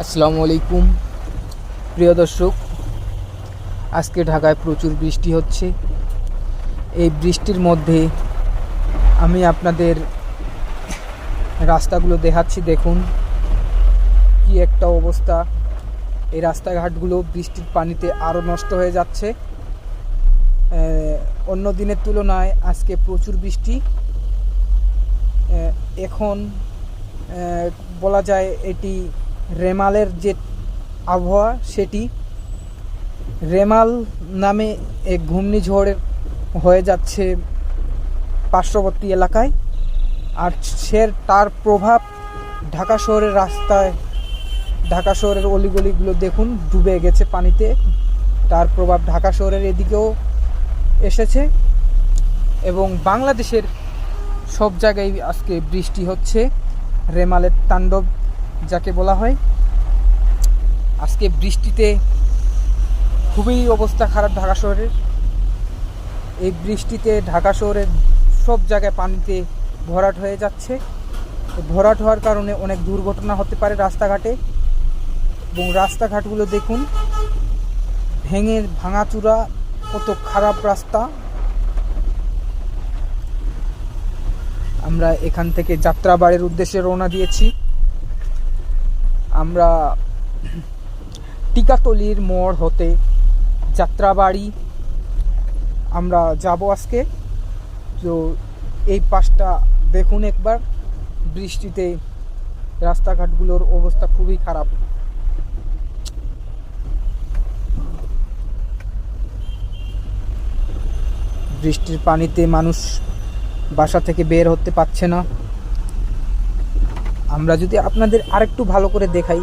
আসসালামু আলাইকুম। প্রিয় দর্শক, আজকে ঢাকায় প্রচুর বৃষ্টি হচ্ছে। এই বৃষ্টির মধ্যে আমি আপনাদের রাস্তাগুলো দেখাচ্ছি, দেখুন। কি একটা অবস্থা। এই রাস্তাঘাটগুলো বৃষ্টির পানিতে আরও নষ্ট হয়ে যাচ্ছে। অন্য দিনের তুলনায় আজকে প্রচুর বৃষ্টি। এখন বলা যায় এটি রেমালের যে আবহাওয়া, সেটি রেমাল নামে এক ঘূর্ণিঝড়ের হয়ে যাচ্ছে পার্শ্ববর্তী এলাকায়। আর সে তার প্রভাব ঢাকা শহরের রাস্তায়, ঢাকা শহরের অলিগলিগুলো দেখুন, ডুবে গেছে পানিতে। তার প্রভাব ঢাকা শহরের এদিকেও এসেছে এবং বাংলাদেশের সব জায়গায় আজকে বৃষ্টি হচ্ছে। রেমালের তাণ্ডব যাকে বলা হয়। আজকে বৃষ্টিতে খুবই অবস্থা খারাপ ঢাকা শহরের। এই বৃষ্টিতে ঢাকা শহরের সব জায়গায় পানিতে ভরাট হয়ে যাচ্ছে। ভরাট হওয়ার কারণে অনেক দুর্ঘটনা হতে পারে রাস্তাঘাটে। এবং রাস্তাঘাটগুলো দেখুন, ভেঙে, ভাঙাচুরা, কত খারাপ রাস্তা। আমরা এখান থেকে যাত্রাবাড়ির উদ্দেশ্যে রওনা দিয়েছি। আমরা টিকাতলির মোড় হতে যাত্রাবাড়ি আমরা যাব আজকে। তো এই পাশটা দেখুন একবার। বৃষ্টিতে রাস্তাঘাটগুলোর অবস্থা খুবই খারাপ। বৃষ্টির পানিতে মানুষ বাসা থেকে বের হতে পারছে না। আমরা যদি আপনাদের আরেকটু ভালো করে দেখাই,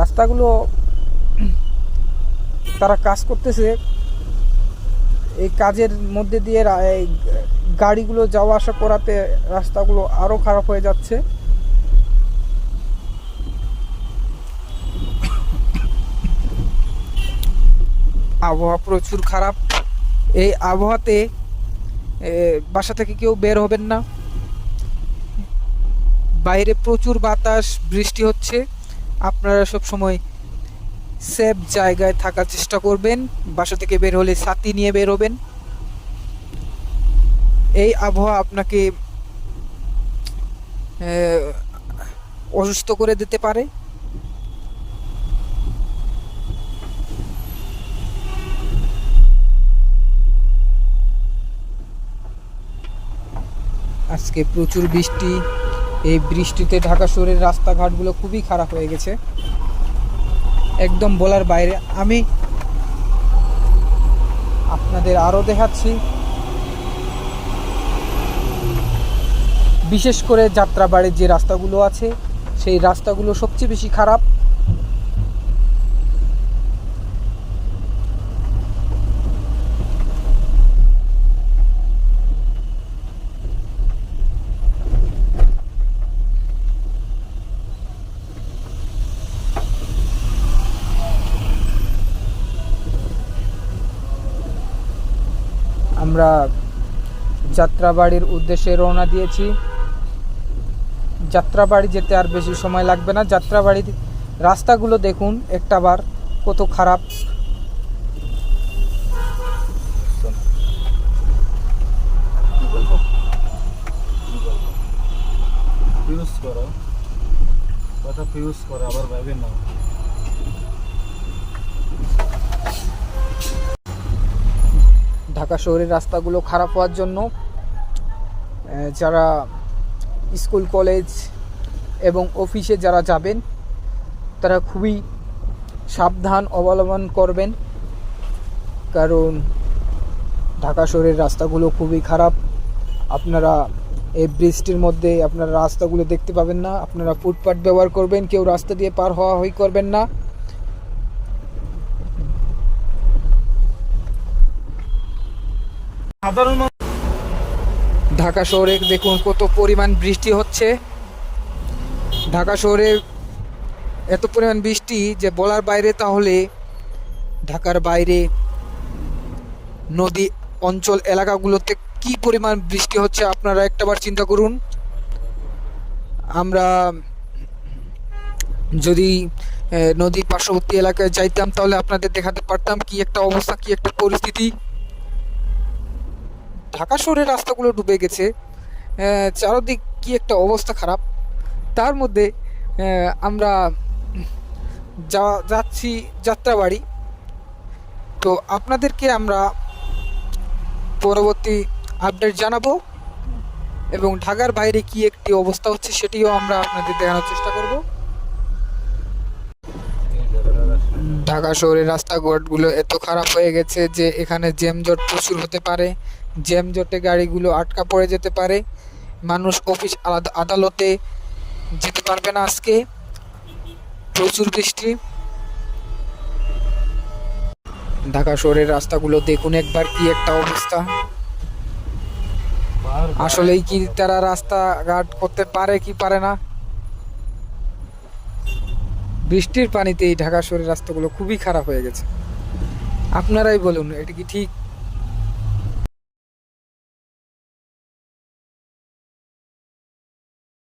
রাস্তাগুলো তারা কাজ করতেছে, এই কাজের মধ্যে দিয়ে গাড়িগুলো যাওয়া আসা করাতে রাস্তাগুলো আরও খারাপ হয়ে যাচ্ছে। আবহাওয়া প্রচুর খারাপ। এই আবহাওয়াতে বাসা থেকে কেউ বের হবেন না। বাইরে প্রচুর বাতাস, বৃষ্টি হচ্ছে। আপনারা সব সময় সেফ জায়গায় থাকার চেষ্টা করবেন। বাসা থেকে বের হলে ছাতি নিয়ে বের হবেন। এই আবহাওয়া আপনাকে অসুস্থ করে দিতে পারে। আজকে প্রচুর বৃষ্টি। এই বৃষ্টিতে ঢাকা শহরের রাস্তাঘাটগুলো খুবই খারাপ হয়ে গেছে। একদম বলার বাইরে। আমি আপনাদের আরও দেখাচ্ছি। বিশেষ করে যাত্রাবাড়ির যে রাস্তাগুলো আছে, সেই রাস্তাগুলো সবচেয়ে বেশি খারাপ। আমরা যাত্রাবাড়ির উদ্দেশ্যে রওনা দিয়েছি। যাত্রাবাড়ি যেতে আর বেশি সময় লাগবে না। যাত্রাবাড়ির রাস্তাগুলো দেখুন একটাবার কত খারাপ। করো। কথা ফিউজ করো, আবার ভাবে না। ঢাকা শহরের রাস্তাগুলো খারাপ হওয়ার জন্য যারা স্কুল, কলেজ এবং অফিসে যারা যাবেন, তারা খুবই সাবধান অবলম্বন করবেন। কারণ ঢাকা শহরের রাস্তাগুলো খুবই খারাপ। আপনারা এই বৃষ্টির মধ্যে আপনারা রাস্তাগুলো দেখতে পাবেন না। আপনারা ফুটপাথ ব্যবহার করবেন, কেউ রাস্তা দিয়ে পার হওয়া হই করবেন না। ঢাকা শহরে দেখুন কত পরিমাণ বৃষ্টি হচ্ছে। ঢাকা শহরে এত পরিমাণ বৃষ্টি যে বলার বাইরে তাহলে ঢাকার বাইরে নদী অঞ্চল এলাকাগুলোতে কি পরিমাণ বৃষ্টি হচ্ছে আপনারা একটাবার চিন্তা করুন। আমরা যদি নদীর পার্শ্ববর্তী এলাকায় যাইতাম তাহলে আপনাদের দেখাতে পারতাম কি একটা অবস্থা, কি একটা পরিস্থিতি। ঢাকা শহরের রাস্তাগুলো ডুবে গেছে চারদিক কি একটা অবস্থা খারাপ। তার মধ্যে আমরা যা, যাচ্ছি যাত্রাবাড়ি। তো আপনাদেরকে আমরা পরবর্তী আপডেট জানাব এবং ঢাকার বাইরে কি একটি অবস্থা হচ্ছে সেটিও আমরা আপনাদের দেখানোর চেষ্টা করব। ঢাকা শহরের রাস্তাঘাটগুলো এত খারাপ হয়ে গেছে যে এখানে জ্যামজট প্রচুর হতে পারে। জ্যামজটে গাড়িগুলো আটকা পড়ে যেতে পারে। মানুষ অফিস আদালতে যেতে পারবে না আজকে। প্রচুর বৃষ্টি। ঢাকা শহরের রাস্তাগুলো দেখুন একবার কি একটা অবস্থা। আসলেই কি তারা রাস্তাঘাট করতে পারে কি পারে না? বৃষ্টির পানিতে এই ঢাকা শহরের রাস্তাগুলো খুবই খারাপ হয়ে গেছে। আপনারাই বলুন, এটা কি ঠিক?